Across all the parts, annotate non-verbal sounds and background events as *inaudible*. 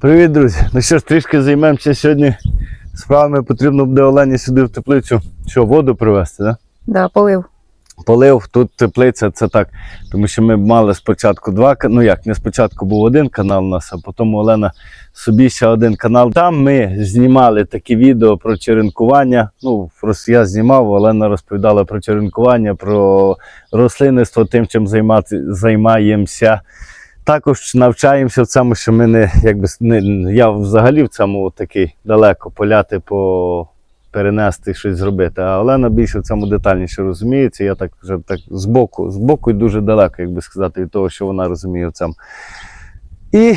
Привіт, друзі! Ну що ж, трішки займемося сьогодні справами. Потрібно буде Олені сюди в теплицю. Що, воду привезти, да? Да, полив. Полив, тут теплиця, це так. Тому що ми мали спочатку два ну як, не спочатку був один канал у нас, а потім Олена собі ще один канал. Там ми знімали такі відео про черенкування. Ну, я знімав, Олена розповідала про черенкування, про рослинництво, тим, чим займати, займаємося. Також навчаємося в цьому, що ми не, якби, не, я взагалі в цьому такий далеко поляти по перенести щось зробити. А Олена більше в цьому детальніше розуміється. Я так вже так збоку, збоку і дуже далеко, як би сказати, від того, що вона розуміє в цьому. І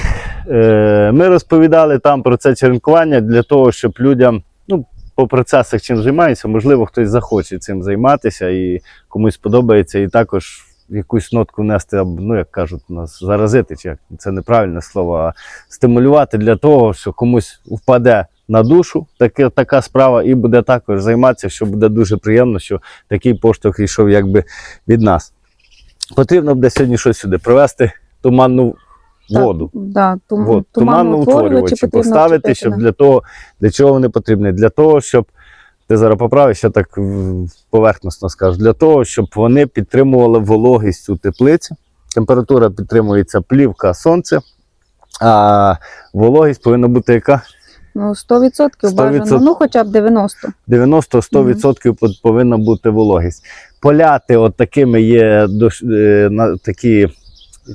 е, ми розповідали там про це черенкування для того, щоб людям, ну, по процесах чим займаються, можливо, хтось захоче цим займатися і комусь подобається, і також якусь нотку внести, ну, як кажуть, нас заразити, чи як це неправильне слово, а стимулювати для того, що комусь впаде на душу таке, така справа, і буде також займатися, що буде дуже приємно, що такий поштовх йшов якби від нас. Потрібно буде сьогодні щось сюди привезти туманну Так, воду. Да, тум, От, туманноутворювачі потрібно поставити, щоб для того, для чого вони потрібні? Для того, щоб ти зараз поправиш, я так м, поверхносно скажу, для того, щоб вони підтримували вологість у теплиці. Температура підтримується плівка сонце, а вологість повинна бути яка? Ну, 100%, бажано, 100%. ну хоча б 90. 90-100% по- повинна бути вологість. Поляти, от такими є е, такі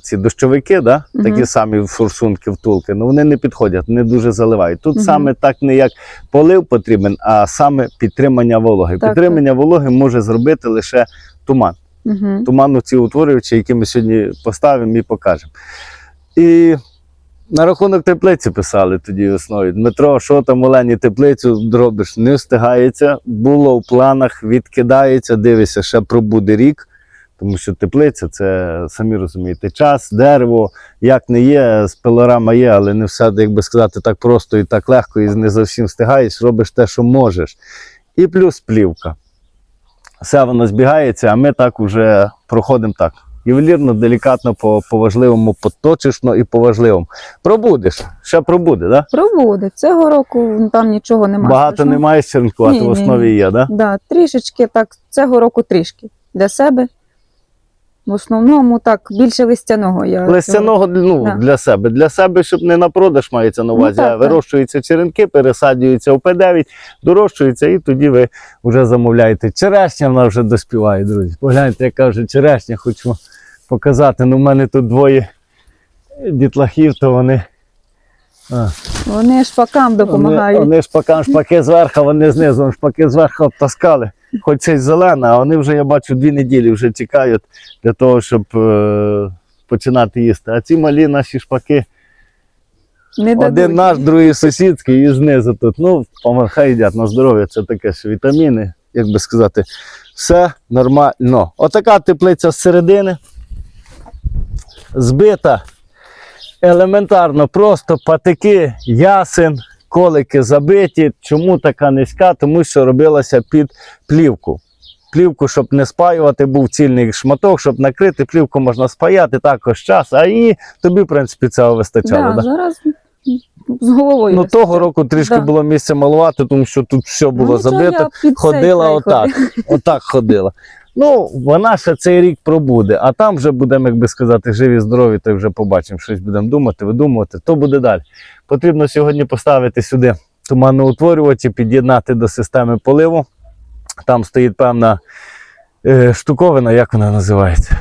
ці дощовики, да? Мгм. такі самі форсунки, втулки, ну вони не підходять, не дуже заливають. Тут Мгм. саме так не як полив потрібен, а саме підтримання вологи. Так, підтримання вологи може зробити лише туман. Угу. Туманну ці утворювачі, які ми сьогодні поставимо і покажемо. І на рахунок теплиці писали тоді весною. Дмитро, що там Олені теплицю робиш? Не встигається. Було в планах, відкидається, дивися, ще пробуде рік. Тому що теплиця це самі розумієте, час, дерево, як не є, спелорама є, але не все, як би сказати, так просто і так легко, і не зовсім встигаєш, робиш те, що можеш. І плюс плівка. Все воно збігається, а ми так вже проходимо так. Ювелірно, делікатно, по, по важливому, поточечно і по важливому. Пробудеш, ще пробуде, да? Пробуде. Цього року там нічого немає. Багато страшного. немає черенкувати, в основі ні. є, да? Да, трішечки так, цього року трішки. Для себе. В основному так, більше листяного я. Листяного ну, Да. для себе. Для себе, щоб не на продаж мається на Ну, увазі, так, а вирощуються черенки, пересаджуються в П9, дорощуються, і тоді ви вже замовляєте. Черешня вона вже доспіває, друзі. Погляньте, яка вже черешня, хочу показати. Ну, в мене тут двоє дітлахів, то вони. А, Вони шпакам допомагають. Вони, вони шпакам, шпаки зверху, вони знизу, шпаки зверху обтаскали. Хоч це й зелена, а вони вже, я бачу, дві неділі вже чекають для того, щоб е, починати їсти. А ці малі наші шпаки, не один дадуть. наш, другий сусідський і знизу тут. Ну, хай їдять на здоров'я, це таке, що вітаміни, як би сказати, все нормально. Отака теплиця з середини. Збита елементарно, просто патики, ясен, колики забиті. Чому така низька? Тому що робилася під плівку. Плівку, щоб не спаювати, був цільний шматок, щоб накрити, плівку можна спаяти також час, а і тобі, в принципі, цього вистачало. Да, Да? Зараз з головою. Ну, того року трішки Да. було місця малувати, тому що тут все було Ну, забито. Ходила отак. ходила. Отак ходила. Ну, вона ще цей рік пробуде, а там вже будемо, як би сказати, живі, здорові, то вже побачимо, щось будемо думати, видумувати, то буде далі. Потрібно сьогодні поставити сюди туманноутворювачі, під'єднати до системи поливу. Там стоїть певна е, штуковина, як вона називається?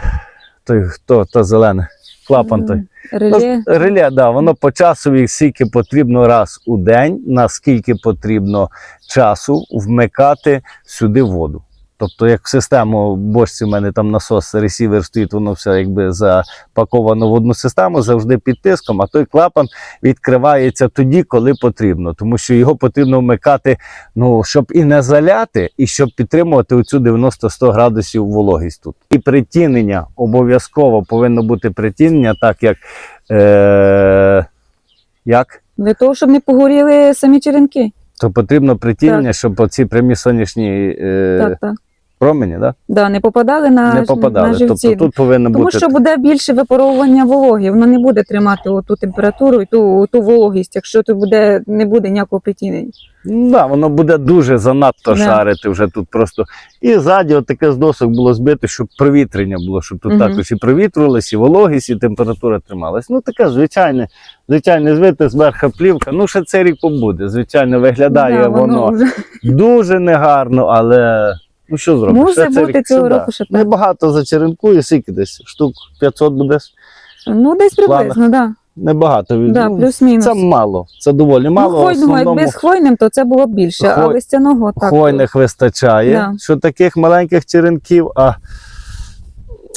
Той, хто, то зелене. Клапан той. Реле. Ну, реле, да, воно по часові скільки потрібно раз у день, наскільки потрібно часу вмикати сюди воду. Тобто, як в систему бочці, в мене там насос, ресівер стоїть, воно все якби запаковано в одну систему, завжди під тиском, а той клапан відкривається тоді, коли потрібно. Тому що його потрібно вмикати, ну, щоб і не заляти, і щоб підтримувати оцю 90-100 градусів вологість тут. І притінення обов'язково повинно бути притінення, так як. Е- як? Для того, щоб не погоріли самі черенки. То потрібно притінення, щоб оці прямі сонячні е, Так, так. Промені, да? Да, не попадали на, не попадали. на живці. Тобто тут повинно Тому бути. що буде більше випаровування вологи, воно не буде тримати ту температуру і ту, ту вологість, якщо тут буде, не буде ніякого притінення. Ну, да, воно буде дуже занадто Да. шарити вже тут просто. І ззаді от таке з досок було збито, щоб провітрення було, щоб тут Мгм. також і провітрювалося, і вологість, і температура трималась. Ну таке звичайне, звичайне звите зверху плівка. Ну, ще цей рік побуде. Звичайно, виглядає Да, воно вже дуже негарно, але ну що зробиш? може цей бути цього сюди. року ще так. Небагато зачеренкує, скільки десь штук 500 буде. Ну, десь приблизно, да. Небагато. Да, Ну, плюс-мінус. Це мало, це доволі мало. ну, хвойного, основному... якби з хвойним, то це було б більше, а листяного так. Хвойних вистачає, Да. що таких маленьких черенків, а,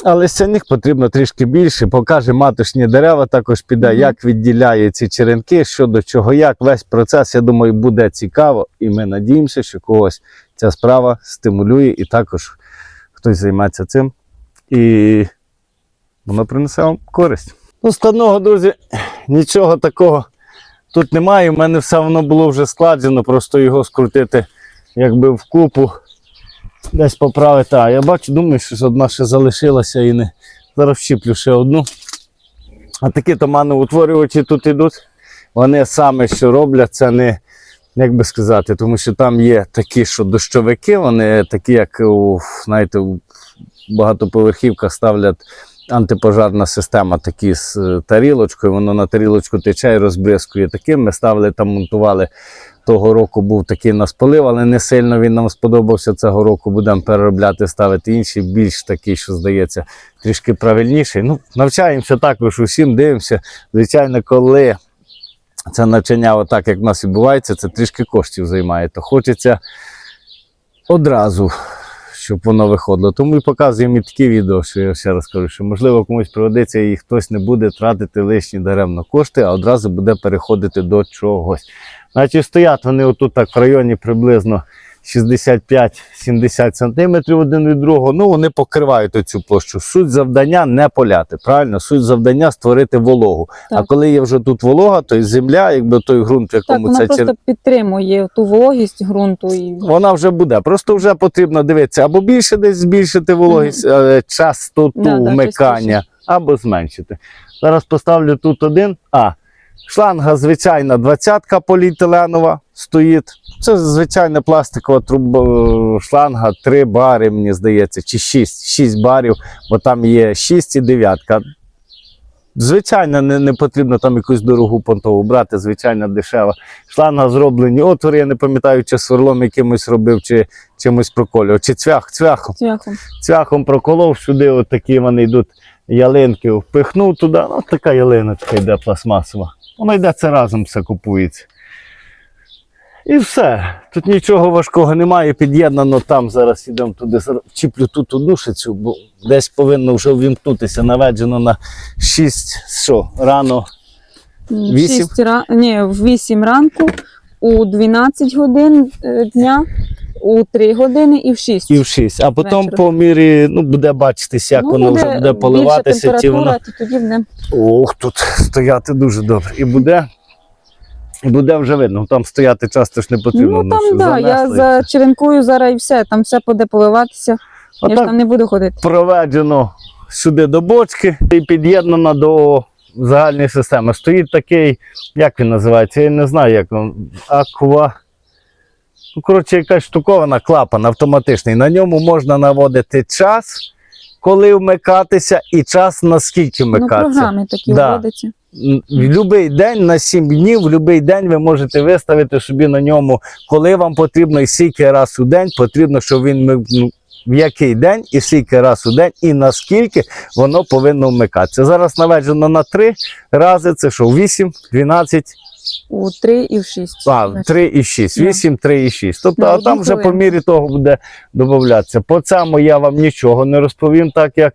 а листяних потрібно трішки більше. Покаже маточні дерева, також піде, Мгм. як відділяє ці черенки, що до чого, як. Весь процес, я думаю, буде цікаво, і ми надіємося, що когось ця справа стимулює, і також хтось займеться цим. І воно принесе вам користь. Ну, складного, друзі, нічого такого тут немає. У мене все воно було вже складено, просто його скрутити якби в купу, десь поправити. А я бачу, думаю, що одна ще залишилася і не зараз вщіплю ще одну. А такі туманоутворювачі тут ідуть. Вони саме що роблять, це не, як би сказати, тому що там є такі, що дощовики, вони такі, як у, знаєте, у багатоповерхівках ставлять антипожарна система такі з е, тарілочкою, воно на тарілочку тече і розбризкує. Таким ми ставили там, монтували. Того року був такий нас полив, але не сильно він нам сподобався. Цього року будемо переробляти, ставити інший, більш такий, що здається, трішки правильніший. Ну, навчаємося також усім, дивимося. Звичайно, коли це навчання, отак як в нас відбувається, це трішки коштів займає. То хочеться одразу, щоб воно виходило. Тому і показуємо і такі відео, що я ще раз кажу, що можливо комусь пригодиться і хтось не буде тратити лишні даремно кошти, а одразу буде переходити до чогось. Значить, стоять вони отут так в районі приблизно 65-70 сантиметрів один від другого. Ну, вони покривають оцю площу. Суть завдання не поляти. Правильно, суть завдання створити вологу. А коли є вже тут волога, то й земля, якби той ґрунт, в Так, якому вона це просто чер... підтримує ту вологість ґрунту і вона вже буде. Просто вже потрібно дивитися або більше десь збільшити вологість, е, частоту Да, да, вмикання, частіше. або зменшити. Зараз поставлю тут один. А, шланга звичайна 20-ка поліетиленова стоїть. Це звичайна пластикова труба, шланга 3 бари, мені здається, чи 6, 6 барів, бо там є 6 і 9. Звичайно, не, не потрібно там якусь дорогу понтову брати, звичайно, дешева. Шланга зроблені отвори, я не пам'ятаю, чи сверлом якимось робив, чи чимось проколював, чи цвях, цвяхом. цвяхом. Цвяхом проколов, сюди от такі вони йдуть ялинки, впихнув туди. Ну, така ялиночка йде пластмасова. Воно йде це разом все купується. І все. Тут нічого важкого немає, під'єднано там. Зараз йдемо туди, чіплю тут одну шицю, бо десь повинно вже ввімкнутися, наведено на 6, що, рано. М, Вісім? шість ра... Ні, в 8 ранку, у 12 годин е, дня, у 3 години і в 6. І в 6. А потім Вечора. по мірі ну, буде бачитись, як воно вже буде поливатися. Чи воно... то тоді не Ох, тут стояти дуже добре. І буде, буде вже видно. Там стояти часто ж не потрібно. Ну там що да, я занесли. зачеренкую зараз і все, там все буде поливатися. А я ж там не буду ходити. проведено сюди до бочки і під'єднано до загальної системи. Стоїть такий, як він називається, я не знаю, як він. Аква. Ну, коротше, якась штукована клапан автоматичний. На ньому можна наводити час, коли вмикатися, і час наскільки Ну, вмикатися. програми такі Да. вводяться. М, В будь-який день на 7 днів, в будь-який день ви можете виставити собі на ньому, коли вам потрібно і скільки раз у день потрібно, щоб він ну, в який день і скільки раз у день, і наскільки воно повинно вмикатися. Зараз наведено на 3 рази, це що, 8, 12, У 3 і в 6. а, 3 і 6, Да. 8, 3 і 6. Тобто, а там вже по мірі того буде додатися. По цьому я вам нічого не розповім, так як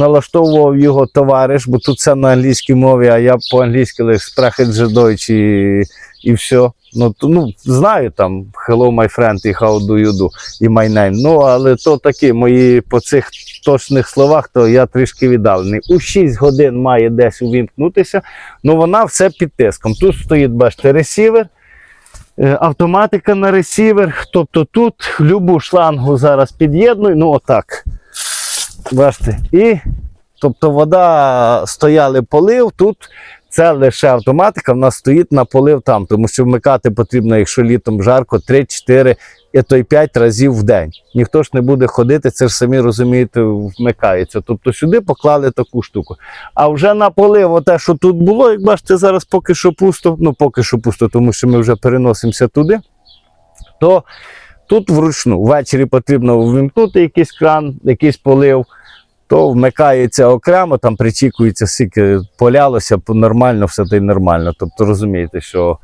налаштовував його товариш, бо тут все на англійській мові, а я по-англійськи лише sprechen же Deutsch і, і все. Ну, то, ну, знаю там hello my friend і how do you do і my name. Ну, але то такі мої по цих точних словах, то я трішки віддалений. У 6 годин має десь увімкнутися, ну вона все під тиском. Тут стоїть, бачите, ресівер. Е, Автоматика на ресівер. Тобто тут любу шлангу зараз під'єдную. Ну, отак. Бачите. І тобто вода стояли полив. Тут це лише автоматика, в нас стоїть на полив там, тому що вмикати потрібно, якщо літом жарко, 3-4 і то й 5 разів в день. Ніхто ж не буде ходити, це ж самі розумієте, вмикається. Тобто сюди поклали таку штуку. А вже на полив, оте, що тут було, як бачите, зараз поки що пусто, ну поки що пусто, тому що ми вже переносимося туди, то тут вручну. Ввечері потрібно ввімкнути якийсь кран, якийсь полив то вмикається окремо, там причікується, скільки полялося, нормально, все то й нормально. Тобто розумієте, що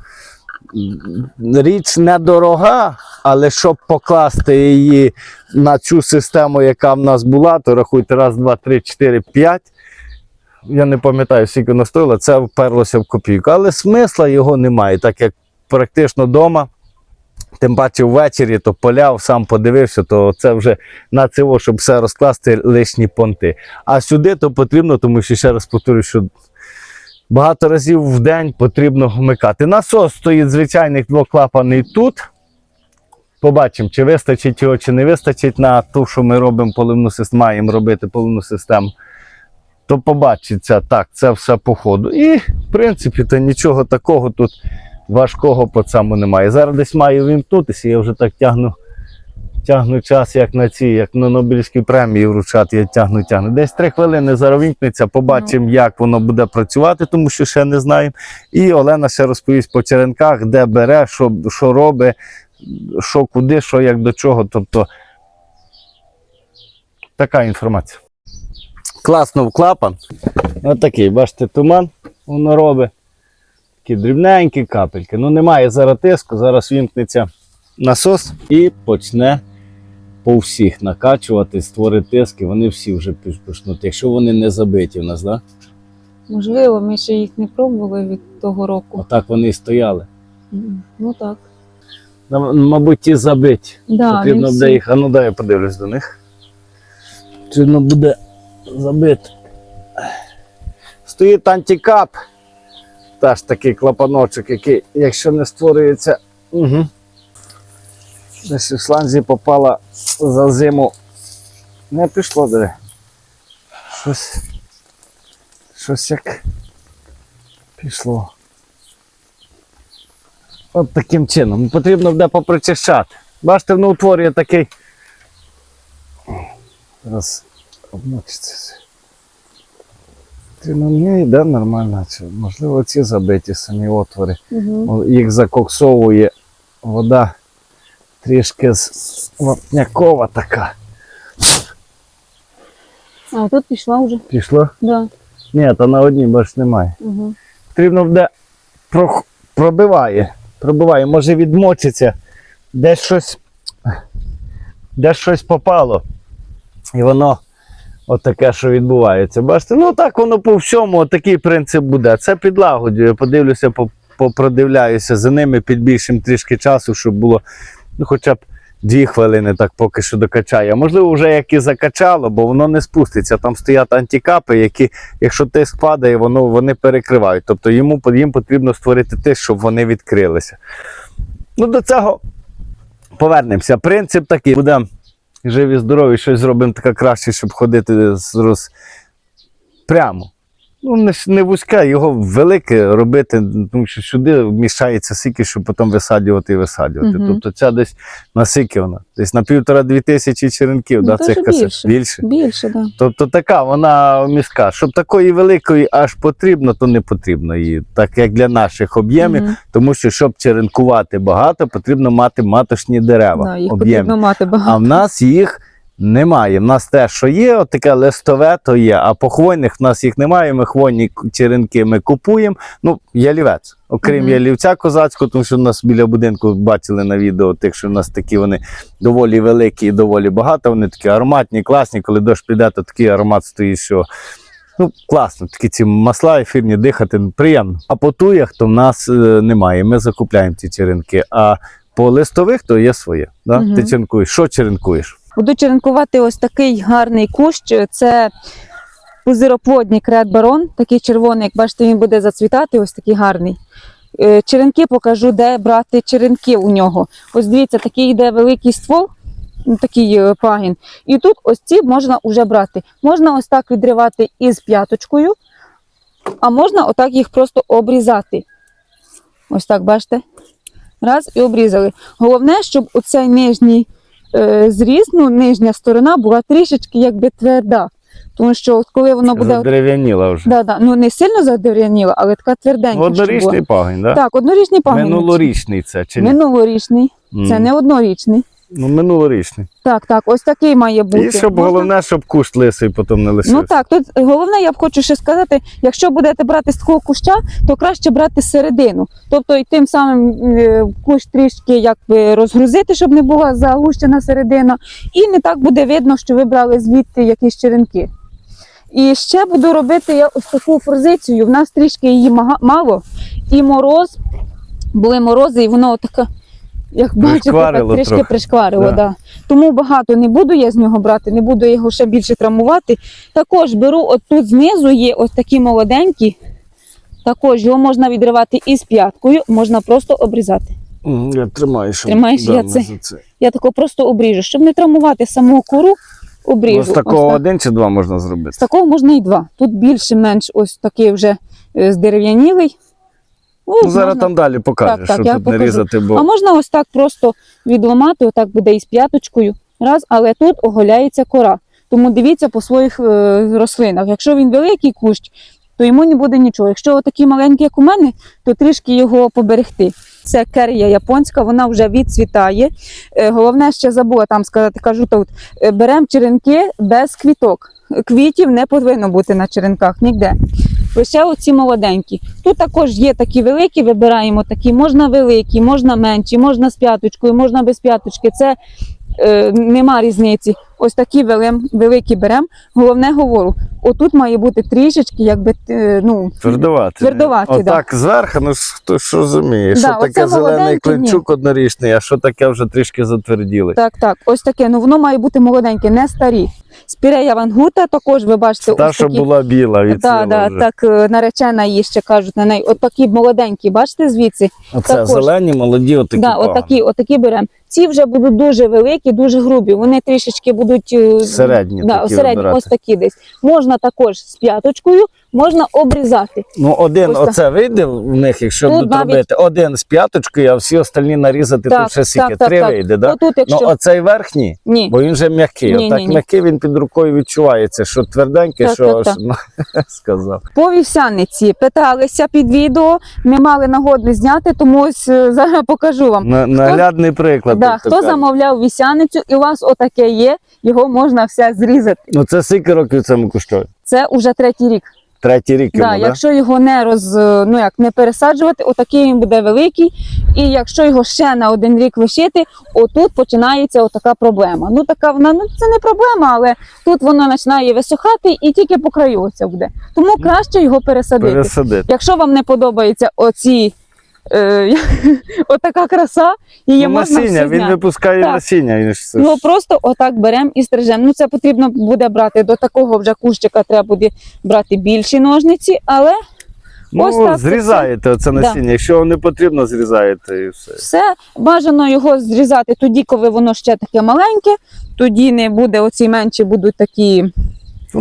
річ недорога, але щоб покласти її на цю систему, яка в нас була, то рахуйте раз, два, три, чотири, п'ять. Я не пам'ятаю, скільки воно стоїло, це вперлося в копійку. Але смисла його немає, так як практично вдома. Тим паче ввечері, то поляв, сам подивився, то це вже на цього, щоб все розкласти лишні понти. А сюди то потрібно, тому що ще раз повторюю, що багато разів в день потрібно вмикати. Насос стоїть звичайний двоклапаний тут. Побачимо, чи вистачить його, чи не вистачить на ту, що ми робимо поливну систему, маємо робити поливну систему. То побачиться так, це все по ходу. І, в принципі, то нічого такого тут важкого по цьому немає. Зараз десь маю вімкнутися, я вже так тягну, тягну час, як на ці, як на Нобелівській премії вручати, я тягну, тягну. Десь три хвилини зараз вімкнеться, побачимо, як воно буде працювати, тому що ще не знаємо. І Олена ще розповість по черенках, де бере, що, що робить, що куди, що як до чого. Тобто така інформація. Класно в клапан. Ось такий, бачите, туман воно робить. Такі дрібненькі капельки. Ну немає зараз тиску, зараз вімкнеться насос і почне по всіх накачувати, створити тиски. Вони всі вже почнуть. Якщо вони не забиті в нас, да? Можливо, ми ще їх не пробували від того року. отак вони і стояли. Ну так. Мабуть, ті забиті. Да, Потрібно буде їх. А ну дай я подивлюсь до них. Потрібно буде забити. Стоїть антикап. Теж такий клапаночок, який, якщо не створюється. Угу. Десь у шланзі попала за зиму. Не пішло, диви. Щось. Щось як пішло. От таким чином. Потрібно буде попрочищати. Бачите, воно утворює такий. Зараз обмочиться. Потрібно не йде нормально. Можливо, ці забиті самі отвори. О, Їх закоксовує вода трішки з вапнякова така. А тут пішла вже. Пішло? Да. Ні, та на одній бач немає. Угу. потрібно буде прох- пробиває. Пробиває, може відмочиться, десь щось, десь щось попало. І воно отаке, що відбувається. Бачите, ну так воно по всьому, такий принцип буде. Це підлагодює. Подивлюся, попродивляюся за ними, підбільшим трішки часу, щоб було ну, хоча б дві хвилини так поки що докачає. Можливо, вже як і закачало, бо воно не спуститься. Там стоять антикапи, які, якщо тиск падає, воно, вони перекривають. Тобто йому, їм потрібно створити тиск, щоб вони відкрилися. Ну, до цього повернемося. Принцип такий. Будемо живі, здорові, щось зробимо таке краще, щоб ходити з роз... прямо. Ну, не, не вузьке, його велике робити, тому що сюди вміщається сики, щоб потім висаджувати і висаджувати. Мгм. Тобто ця десь на сики вона, десь на півтора-дві тисячі черенків, Ну, да, цих касет. більше. більше. Більше. Да. Тобто така вона міська. Щоб такої великої аж потрібно, то не потрібно її, так як для наших об'ємів. Мгм. Тому що, щоб черенкувати багато, потрібно мати маточні дерева. Да, їх потрібно мати багато. А в нас їх немає. В нас те, що є, от таке листове, то є. А по хвойних в нас їх немає. Ми хвойні черенки ми купуємо. Ну, ялівець. Окрім Мгм. ялівця козацького, тому що в нас біля будинку бачили на відео, тих, що в нас такі вони доволі великі і доволі багато. Вони такі ароматні, класні. Коли дощ піде, то такий аромат стоїть, що. Ну, класно, такі ці масла ефірні, дихати ну, приємно. А по туях то в нас е, немає. Ми закупляємо ці черенки. А по листових то є своє. Да? Мгм. Ти черенкуєш. Що черенкуєш? Буду черенкувати ось такий гарний кущ. Це пузироплодник Red Baron, такий червоний, як бачите, він буде зацвітати, ось такий гарний. Е, Черенки покажу, де брати черенки у нього. Ось дивіться, такий йде великий ствол, ну, такий е, пагін. І тут ось ці можна вже брати. Можна ось так відривати із п'яточкою, а можна отак їх просто обрізати. Ось так, бачите? Раз і обрізали. Головне, щоб оцей нижній зріз, ну, нижня сторона була трішечки якби тверда. Тому що от коли воно буде. Задерев'яніла вже. Да, да, ну не сильно задерев'яніла, але така тверденька. Однорічний пагін, так? да? Так, однорічний пагін. Минулорічний це чи ні? Минулорічний. Це М. не однорічний. Ну, минулорічний. Так, так, ось такий має бути. І щоб Можна- головне, щоб кущ лисий потім не лишився. Ну так, тут головне, я б хочу ще сказати, якщо будете брати з такого куща, то краще брати середину. Тобто і тим самим е, кущ трішки якби розгрузити, щоб не була загущена середина. І не так буде видно, що ви брали звідти якісь черенки. І ще буду робити я ось таку форзицію. В нас трішки її мало, і мороз, були морози, і воно таке, як бачите, так трішки трохи. пришкварило. Да. Да. Тому багато не буду я з нього брати, не буду його ще більше травмувати. Також беру от тут знизу є ось такі молоденькі. Також його можна відривати із п'яткою, можна просто обрізати. Я тримаю, щоб Тримаєш, я це- це. Я тако просто обріжу, щоб не травмувати саму кору, обріжу. Ну, з Ось такого так. один чи два можна зробити. З такого можна і два. Тут більше-менш ось такий вже е, здерев'янілий. Ну, зараз можна- там далі покажеш, Так, так, що я тут покажу. не різати, бо А можна ось так просто відламати, отак буде із п'яточкою. Раз, але тут оголяється кора. Тому дивіться по своїх е, рослинах. Якщо він великий кущ, то йому не буде нічого. Якщо такий маленький, як у мене, то трішки його поберегти. Це керія японська, вона вже відцвітає. Е, Головне, ще забула там сказати, кажу тут, е, беремо черенки без квіток. Квітів не повинно бути на черенках ніде. Лише оці молоденькі. Тут також є такі великі, вибираємо такі, можна великі, можна менші, можна з п'яточкою, можна без п'яточки. Це е, нема різниці. Ось такі велем, великі беремо. Головне говорю, отут має бути трішечки, якби е, ну, твердувати. Твердуваті, да. Отак зверху, ну хто що розуміє, Да, що таке зелений клинчук однорічний, а що таке вже трішки затверділи. так, так, ось таке. Ну воно має бути молоденьке, не старі. Спірея вангута також ви бачите. Та, ось що такі. була біла від Да, да, так, е, наречена її ще кажуть на неї. От такі молоденькі, бачите звідси? Оце також. зелені, молоді, отакі да, отакі, отакі беремо. Ці вже будуть дуже великі, дуже грубі. Вони трішечки будуть е, Середні да, такі середні, ось такі десь. Можна також з п'яточкою, можна обрізати. Ну, один Ось так. оце вийде в них, якщо Тут будуть навіть- робити один з п'яточкою, а всі остальні нарізати Так, тут ще скільки? так, так, Три так. вийде, да? Отут, якщо Ну, оцей верхній, ні. бо він вже м'який. Ні, Отак ні, ні. м'який він під рукою відчувається, що тверденький, Так, що так, так. ну, *laughs* сказав. По вівсяниці питалися під відео, не мали нагоди зняти, тому ось е, *laughs* зараз покажу вам. На, наглядний приклад. Да, хто кажуть. замовляв вівсяницю і у вас отаке є, його можна все зрізати. Ну це скільки років цьому куштує? Це уже третій рік. Третій рік йому, Да, да? якщо його не роз, ну як не пересаджувати, отакий він буде великий. І якщо його ще на один рік лишити, отут починається отака проблема. Ну така вона ну це не проблема, але тут воно починає висухати і тільки по краю це буде. Тому краще його пересадити. Пересадити. Якщо вам не подобається оці. Е, *laughs* отака краса, її Ну, можна насіння, він випускає Так. насіння. він ж це ж- просто отак беремо і стрижемо. Ну це потрібно буде брати до такого вже кущика, треба буде брати більші ножниці, але Ну, ось так це зрізаєте Да. насіння. Якщо вам не потрібно, зрізаєте і все. все бажано його зрізати тоді, коли воно ще таке маленьке, тоді не буде оці менші будуть такі.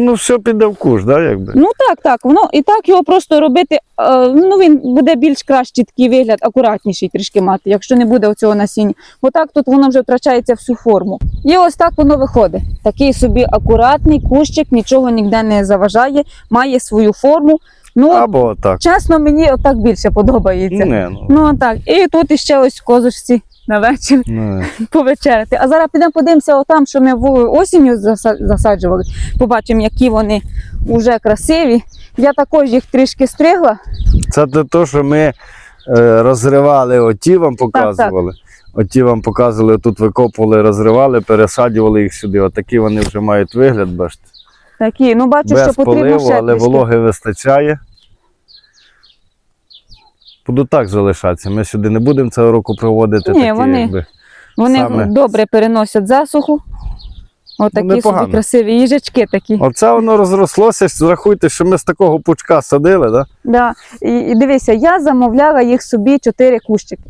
Ну, все піде в куш, да, якби. Ну так, так, воно і так його просто робити. е, ну він буде більш кращий такий вигляд, акуратніший трішки мати, якщо не буде оцього насіння. Бо так тут воно вже втрачається всю форму. І ось так воно виходить. Такий собі акуратний кущик, нічого ніде не заважає, має свою форму. Ну, Або так. чесно, мені отак більше подобається. Не, ну, Ну так, і тут іще ось в козочці на вечір не. *laughs* повечеряти. А зараз підемо подивимося отам, що ми в- осінню засаджували. Побачимо, які вони вже красиві. Я також їх трішки стригла. Це те, що ми е, розривали, оті вам показували. Оті вам показували, тут викопували, розривали, пересаджували їх сюди. Отакі вони вже мають вигляд, бачите. Такі, ну бачу, що Без потрібно поливу, ще але трішки. вологи вистачає. Буду так залишатися. Ми сюди не будемо цього року проводити Ні, такі, вони- якби. Вони саме. добре переносять засуху. Отакі Ну, собі красиві їжачки такі. Оце воно розрослося. Зрахуйте, що ми з такого пучка садили, да? Да. І, і дивися, я замовляла їх собі 4 кущики.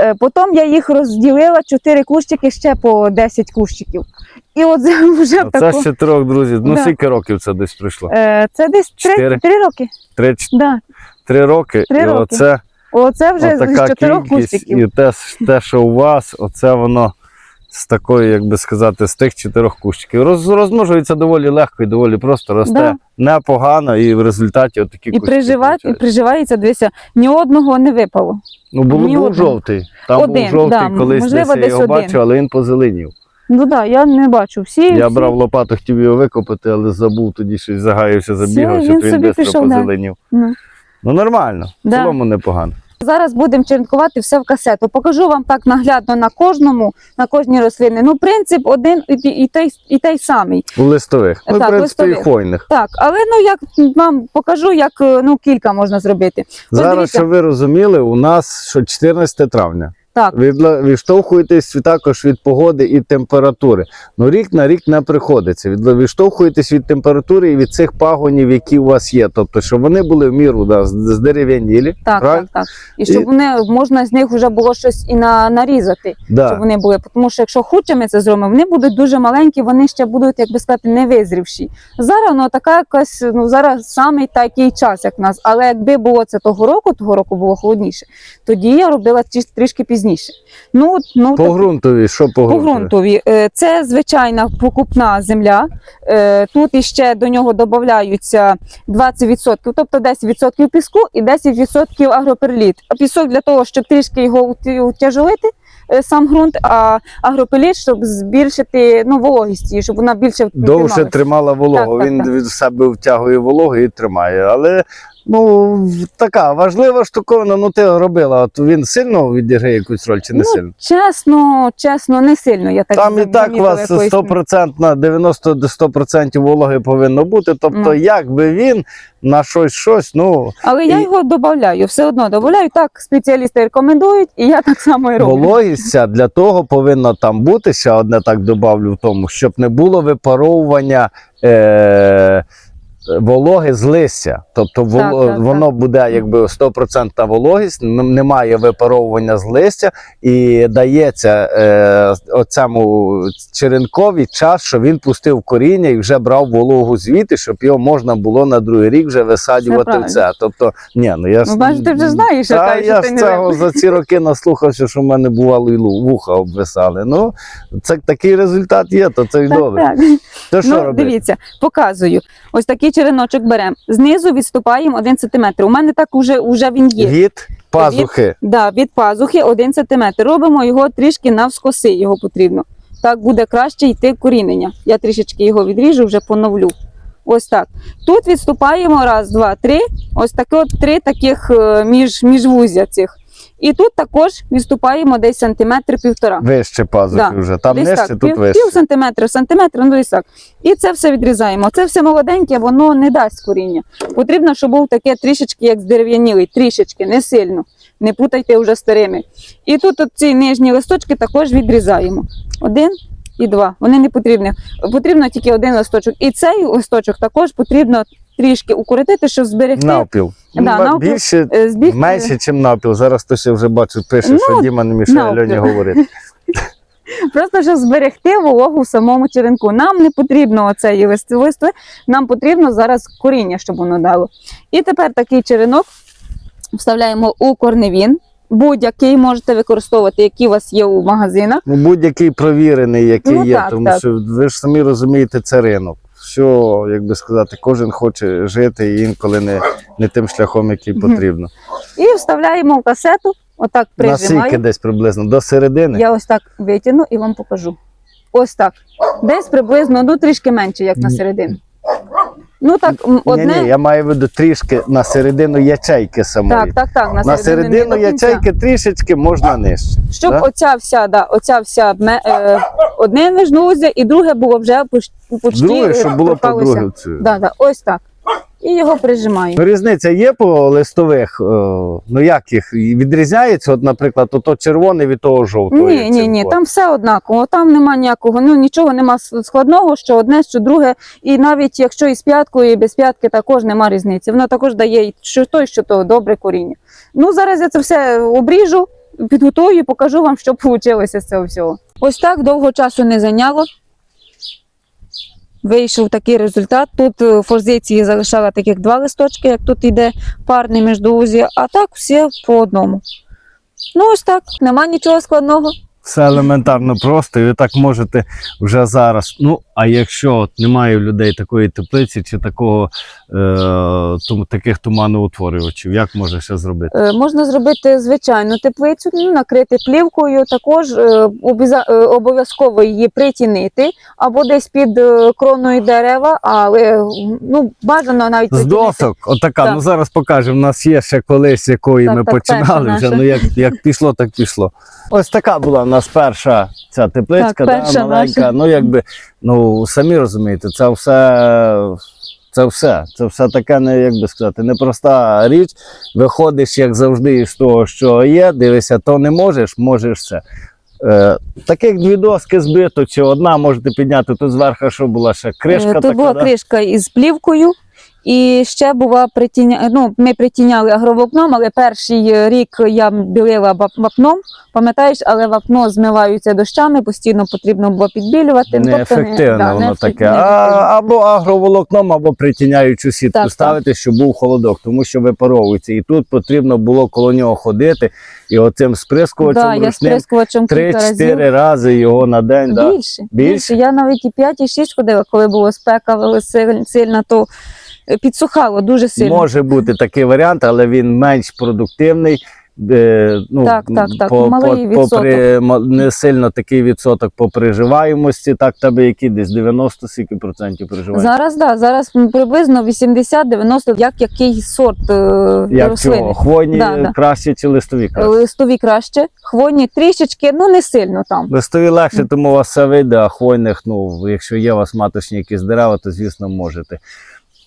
Е, Потім я їх розділила 4 кущики ще по 10 кущиків. І от це *laughs* вже Оце тако. з чотирьох, друзі. Ну, Да. скільки років це десь прийшло? Е, Це десь 3, Чотири. 3 роки. Три, Да. Три роки. Три і роки. оце Оце вже з 4 кількість, кущиків. і те, те, що у вас, оце воно з такої, як би сказати, з тих чотирьох кущиків. Роз, розмножується доволі легко і доволі просто, росте Да. непогано, і в результаті отакі І, кущики. прижива... і приживається, дивися, ні одного не випало. Ну, було, ні був жовтий. Там Один, був жовтий, да, колись можливо, десь я його один. бачив, але він позеленів. Ну так, да, я не бачу. Всі, Я всі... брав лопату, хотів його викопати, але забув тоді щось загаювся, забігав, Все, що він він собі швидко пішов, да. Ну. Нормально, в Да. цілому непогано. Зараз будемо черенкувати все в касету. Покажу вам так наглядно на кожному, на кожній рослині. Ну, принцип один і, ті- і, той, і той самий. У листових. Ну, Так, в принципі, і листових. хвойних. Так, але ну як вам покажу, як е, ну кілька можна зробити. Зараз, дивіться. щоб ви розуміли, у нас що 14 травня. Так, Ви відштовхуєтесь також від погоди і температури. Ну рік на рік не приходиться. Від- Відштовхуєтесь від температури і від цих пагонів, які у вас є. Тобто, щоб вони були в міру да, з- здерев'янілі. так, так, так. І щоб І- вони можна з них вже було щось і на, нарізати, Да. щоб вони були. Тому що якщо хоче ми це зробимо, вони будуть дуже маленькі, вони ще будуть, як би сказати, не визрівші. Зараз ну така якась, ну зараз саме такий час, як в нас. Але якби було це того року, того року було холодніше, тоді я робила трішки пізніше. Ну, ну По ґрунтові, що по По ґрунтові? Е, Це звичайна покупна земля. Е, Тут іще до нього додаються 20%, тобто 10% піску і 10% агроперліт. А пісок для того, щоб трішки його ут- утяжелити, е, сам ґрунт, а агропеліт, щоб збільшити ну, вологість, щоб вона більше Довше трималася. тримала вологу. Так, так, Він так. від себе втягує вологу і тримає. Але ну така важлива штуковина. Ну ти робила. От він сильно відіграє якусь роль чи не Ну, сильно? Чесно, чесно, не сильно. Я так Там і так у вас якоїсь- 100% 90 до 100% вологи повинно бути. Тобто, Ну. як би він на щось щось, ну Але я його додаю, все одно додаю. Так спеціалісти рекомендують, і я так само і роблю. вологість для того повинна там бути. Ще одне так добавлю в тому, щоб не було випаровування. Е- Вологи з листя, тобто Так, так, воно буде якби 100% вологість, немає випаровування з листя і дається е, оцьому черенкові час, що він пустив коріння і вже брав вологу звідти, щоб його можна було на другий рік вже висаджувати в це. Тобто, ні, ну я Ну, ти вже знаєш, Та, яка, я ти не цього за ці роки наслухався, що в мене бувало і вуха обвисали. Ну, це такий результат є, то це й добре. так. То що ну, робити? дивіться, показую. Ось такий череночок беремо. Знизу відступаємо 1 см. У мене так уже, уже він є. Від пазухи. Да, від пазухи 1 см. Робимо його трішки навскоси, його потрібно. Так буде краще йти корінення. Я трішечки його відріжу, вже поновлю. Ось так. Тут відступаємо раз, два, три. Ось таке от три таких е, між, міжвузя цих. І тут також відступаємо десь сантиметр півтора. Вище пазухи Да. вже. Там Десь нижче, так, тут пів, вище. пів сантиметра, сантиметр, ну десь так. І це все відрізаємо. Це все молоденьке, воно не дасть коріння. Потрібно, щоб був таке трішечки, як здерев'янілий, трішечки, не сильно. Не путайте вже старими. І тут от ці нижні листочки також відрізаємо. Один і два. Вони не потрібні. Потрібно тільки один листочок. І цей листочок також потрібно трішки укоротити, щоб зберегти. Навпіл. Да, навпіл. Більше, е, збіг- менше, ніж навпіл. Зараз хтось вже бачу, пише, Ну, що Діма не мішає навпіл. Льоні говорити. *laughs* Просто щоб зберегти вологу в самому черенку. Нам не потрібно оцей лист, лист, нам потрібно зараз коріння, щоб воно дало. І тепер такий черенок вставляємо у корневін. Будь-який можете використовувати, який у вас є у магазинах. Ну, будь-який провірений, який Ну, є, так, тому так. що ви ж самі розумієте, це ринок. Все, як би сказати, кожен хоче жити і інколи не, не тим шляхом, який потрібно. І вставляємо в касету, отак прижимаю. десь приблизно до середини. Я ось так витягну і вам покажу. Ось так. Десь приблизно, ну трішки менше, як на середину. Ну так, одне. Ні, ні, я маю в виду трішки на середину ячейки самої. Так, так, так. На, на середину, ячейки трішечки можна нижче. Щоб да? оця вся, да, оця вся ме- е, одне нижнузя і друге було вже поч- почти Друге, е, щоб було по-друге. це- Да, да, ось так. І його прижимаю. Ну, Різниця є по листових. е, Ну як їх відрізняється? От, наприклад, ото червоне від того жовтого. Ні, ні, ні, там все однаково, там нема ніякого, ну нічого нема складного, що одне, що друге. І навіть якщо із п'яткою, і без п'ятки також нема різниці. Воно також дає що то, і що то добре коріння. Ну зараз я це все обріжу, підготую і покажу вам, що вийшло з цього всього. Ось так довго часу не зайняло. Вийшов такий результат. Тут в форзиції залишала таких два листочки, як тут йде парний міждоузі, а так всі по одному. Ну, ось так, нема нічого складного. Все елементарно просто, і ви так можете вже зараз. Ну, а якщо от немає у людей такої теплиці чи такого е, таких туманоутворювачів, як може ще зробити? Е, Можна зробити звичайну теплицю, ну, накрити плівкою, також е, е, обов'язково її притінити або десь під е, кроною дерева, але ну, бажано навіть З досок, отака. Так. Ну зараз покажемо. У нас є ще колись, якої Так, ми так, починали вже. наша. Ну як, як пішло, так пішло. Ось така була у нас перша ця тепличка, Так, перша да, маленька. наша. Ну якби, ну самі розумієте, це все. Це все, це все таке, не як би сказати, непроста річ. Виходиш, як завжди, із того, що є, дивишся, то не можеш, можеш все. Е, таких дві доски збито, чи одна можете підняти тут зверху, що була ще кришка. Е, Тут така, була да? кришка із плівкою. І ще була притіня... ну, ми притіняли агроволокном, але перший е, рік я білила вап- вапном, пам'ятаєш, але вапно змиваються дощами, постійно потрібно було підбілювати. ну, тобто не- Неефективно да, воно неефект- таке. А, або агроволокном, або притіняючу сітку Так, ставити, щоб був холодок, тому що випаровується. І тут потрібно було коло нього ходити і оцим сприскувачем Да, сприскувачем 3-4 рази його на день. Да. Більше, Більше? більше. Я навіть і 5, і 6 ходила, коли була спека сильна, то підсухало дуже сильно. Може бути такий варіант, але він менш продуктивний. Е, ну, Так, так, так, По, малий по, попри, не сильно такий відсоток по приживаємості. Так, тебе які десь 90 скільки процентів приживаємості? Зараз да, зараз приблизно 80-90, як який сорт е, Як рослини. цього? Хвойні Да, да. краще чи листові краще? Листові краще, хвойні трішечки, ну не сильно там. Листові легше, тому у вас все вийде, а хвойних, ну, якщо є у вас маточні якісь дерева, то звісно можете.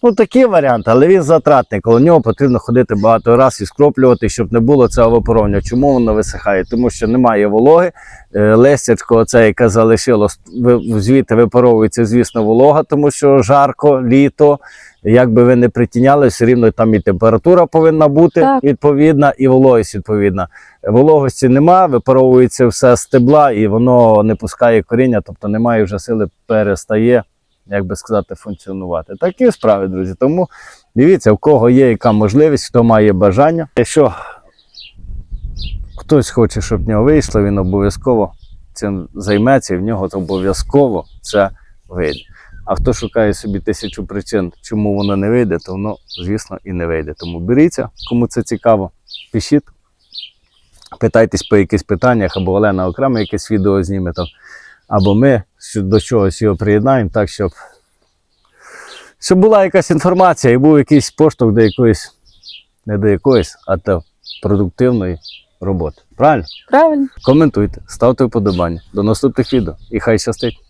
Ну, такий варіант, але він затратний. Коло нього потрібно ходити багато разів і скроплювати, щоб не було цього випаровування. Чому воно висихає? Тому що немає вологи. Е, Листячко, оце, яке залишилось, звідти випаровується, звісно, волога, тому що жарко, літо. Як би ви не притіняли, все рівно там і температура повинна бути Так. відповідна, і вологість відповідна. Вологості нема, випаровується все з стебла, і воно не пускає коріння, тобто немає вже сили, перестає, як би сказати, функціонувати. Такі справи, друзі. Тому дивіться, в кого є яка можливість, хто має бажання. Якщо хтось хоче, щоб в нього вийшло, він обов'язково цим займеться, і в нього обов'язково це вийде. А хто шукає собі тисячу причин, чому воно не вийде, то воно, звісно, і не вийде. Тому беріться, кому це цікаво, пишіть. Питайтесь по якихось питаннях, або Олена окремо якесь відео зніме там, або ми до чогось його приєднаємо, так, щоб, щоб була якась інформація і був якийсь поштовх до якоїсь, не до якоїсь, а до продуктивної роботи. Правильно? Правильно? Коментуйте, ставте вподобання. До наступних відео і хай щастить!